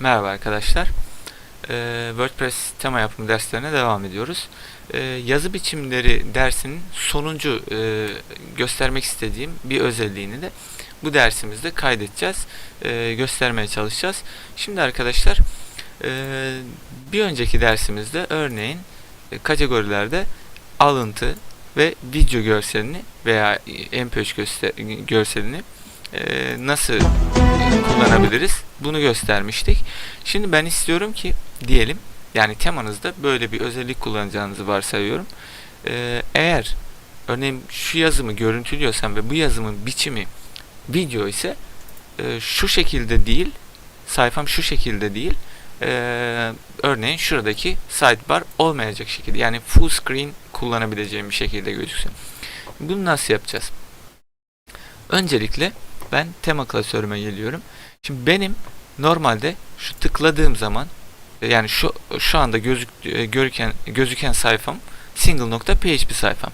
Merhaba arkadaşlar. Ee, WordPress tema yapımı derslerine devam ediyoruz. Ee, yazı biçimleri dersinin sonuncu e, göstermek istediğim bir özelliğini de bu dersimizde kaydedeceğiz. Ee, göstermeye çalışacağız. Şimdi arkadaşlar e, bir önceki dersimizde örneğin e, kategorilerde alıntı ve video görselini veya MP3 göster- görselini e, nasıl kullanabiliriz? Bunu göstermiştik. Şimdi ben istiyorum ki diyelim yani temanızda böyle bir özellik kullanacağınızı varsayıyorum. Ee, eğer örneğin şu yazımı görüntülüyorsam ve bu yazımın biçimi video ise e, şu şekilde değil sayfam şu şekilde değil e, örneğin şuradaki sidebar olmayacak şekilde yani full screen kullanabileceğim bir şekilde gözüksün. Bunu nasıl yapacağız? Öncelikle ben tema klasörüme geliyorum. Şimdi benim normalde şu tıkladığım zaman yani şu şu anda gözük e, görüken gözüken sayfam single.php sayfam.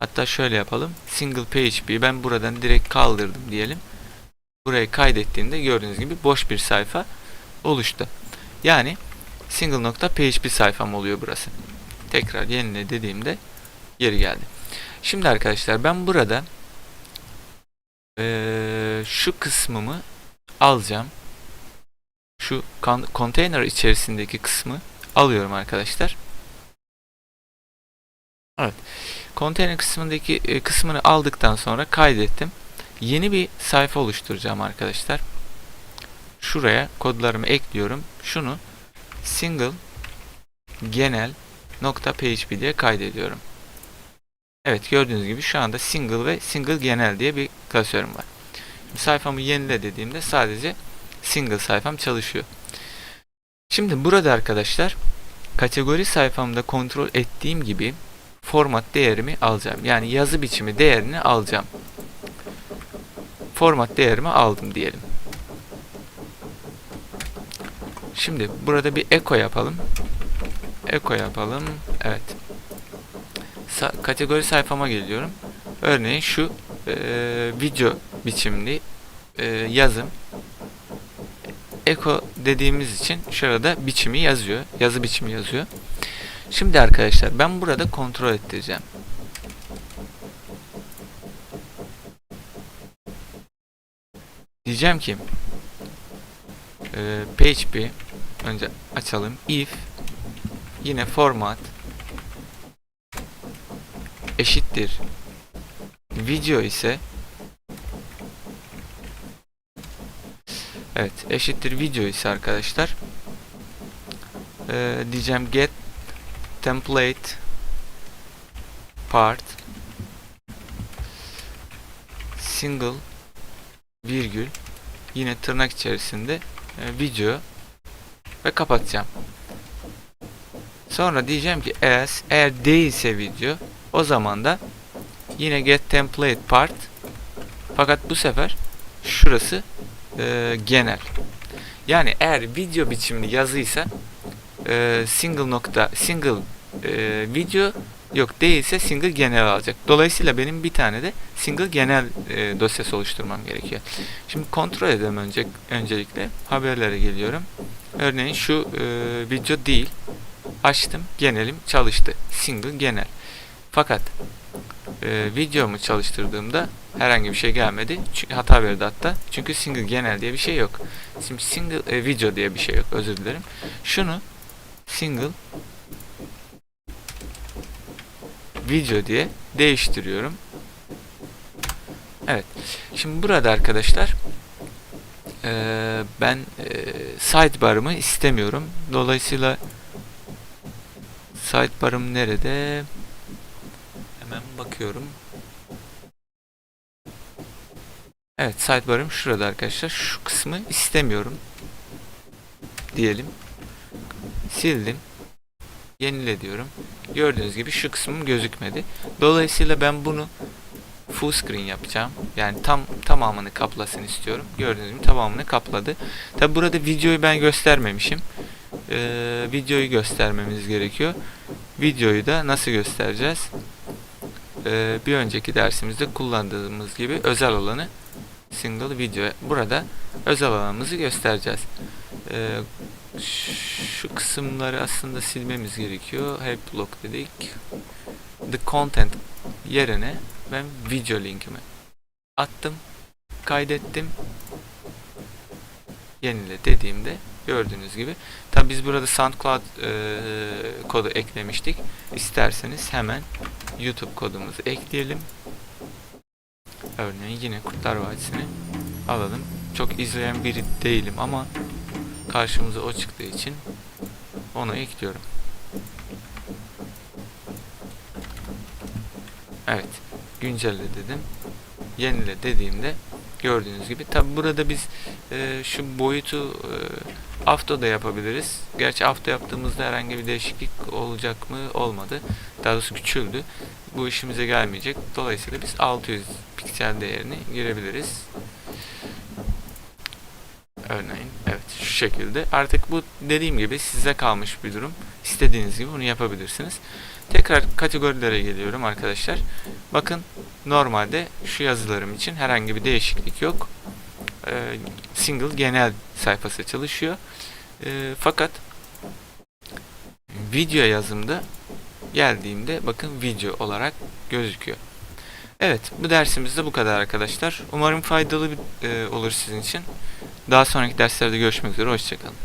Hatta şöyle yapalım. Single PHP ben buradan direkt kaldırdım diyelim. Burayı kaydettiğimde gördüğünüz gibi boş bir sayfa oluştu. Yani single.php sayfam oluyor burası. Tekrar yenile dediğimde geri geldi. Şimdi arkadaşlar ben burada ee, şu kısmımı alacağım. Şu konteyner içerisindeki kısmı alıyorum arkadaşlar. Evet. Konteyner kısmındaki e, kısmını aldıktan sonra kaydettim. Yeni bir sayfa oluşturacağım arkadaşlar. Şuraya kodlarımı ekliyorum. Şunu single genel php diye kaydediyorum. Evet gördüğünüz gibi şu anda single ve single genel diye bir klasörüm var. Şimdi sayfamı yenile dediğimde sadece single sayfam çalışıyor. Şimdi burada arkadaşlar kategori sayfamda kontrol ettiğim gibi format değerimi alacağım. Yani yazı biçimi değerini alacağım. Format değerimi aldım diyelim. Şimdi burada bir echo yapalım. Echo yapalım. Evet. Kategori sayfama geliyorum. Örneğin şu e, video biçimli e, yazım Eko dediğimiz için şurada biçimi yazıyor. Yazı biçimi yazıyor. Şimdi arkadaşlar ben burada kontrol ettireceğim. Diyeceğim ki e, PHP önce açalım. If yine format eşittir video ise Evet eşittir video ise arkadaşlar ee, diyeceğim get template part single virgül yine tırnak içerisinde e, video ve kapatacağım. Sonra diyeceğim ki as eğer değilse video o zaman da yine get template part fakat bu sefer şurası e, genel. Yani eğer video biçimli yazıysa e, single nokta single e, video yok değilse single genel alacak. Dolayısıyla benim bir tane de single genel e, dosyası oluşturmam gerekiyor. Şimdi kontrol edelim önce öncelikle haberlere geliyorum. Örneğin şu e, video değil. Açtım genelim çalıştı. Single genel. Fakat e, videomu çalıştırdığımda herhangi bir şey gelmedi. Çünkü hata verdi hatta. Çünkü single genel diye bir şey yok. Şimdi single e, video diye bir şey yok. Özür dilerim. Şunu single video diye değiştiriyorum. Evet. Şimdi burada arkadaşlar e, ben e, sidebar'ımı istemiyorum. Dolayısıyla sidebar'ım nerede? Hemen bakıyorum. Evet sidebar'ım şurada arkadaşlar. Şu kısmı istemiyorum. Diyelim. Sildim. Yenile diyorum. Gördüğünüz gibi şu kısmım gözükmedi. Dolayısıyla ben bunu full screen yapacağım. Yani tam tamamını kaplasın istiyorum. Gördüğünüz gibi tamamını kapladı. Tabi burada videoyu ben göstermemişim. Ee, videoyu göstermemiz gerekiyor. Videoyu da nasıl göstereceğiz? Ee, bir önceki dersimizde kullandığımız gibi özel alanı single video. Burada özel alanımızı göstereceğiz. Ee, şu kısımları aslında silmemiz gerekiyor. Help block dedik. The content yerine ben video linkimi attım. Kaydettim. Yenile dediğimde gördüğünüz gibi. Tabi biz burada SoundCloud e, kodu eklemiştik. İsterseniz hemen YouTube kodumuzu ekleyelim. Örneğin yine Kurtlar Vadisi'ni alalım. Çok izleyen biri değilim ama karşımıza o çıktığı için onu ekliyorum. Evet. Güncelle dedim. Yenile dediğimde gördüğünüz gibi. Tabi burada biz e, şu boyutu e, hafta da yapabiliriz. Gerçi hafta yaptığımızda herhangi bir değişiklik olacak mı? Olmadı. Daha doğrusu küçüldü. Bu işimize gelmeyecek. Dolayısıyla biz 600 piksel değerini girebiliriz. Örneğin evet şu şekilde. Artık bu dediğim gibi size kalmış bir durum. İstediğiniz gibi bunu yapabilirsiniz. Tekrar kategorilere geliyorum arkadaşlar. Bakın normalde şu yazılarım için herhangi bir değişiklik yok. Ee, single genel sayfası çalışıyor. Ee, fakat video yazımda geldiğimde bakın video olarak gözüküyor. Evet bu dersimiz de bu kadar arkadaşlar. Umarım faydalı bir, e, olur sizin için. Daha sonraki derslerde görüşmek üzere. Hoşçakalın.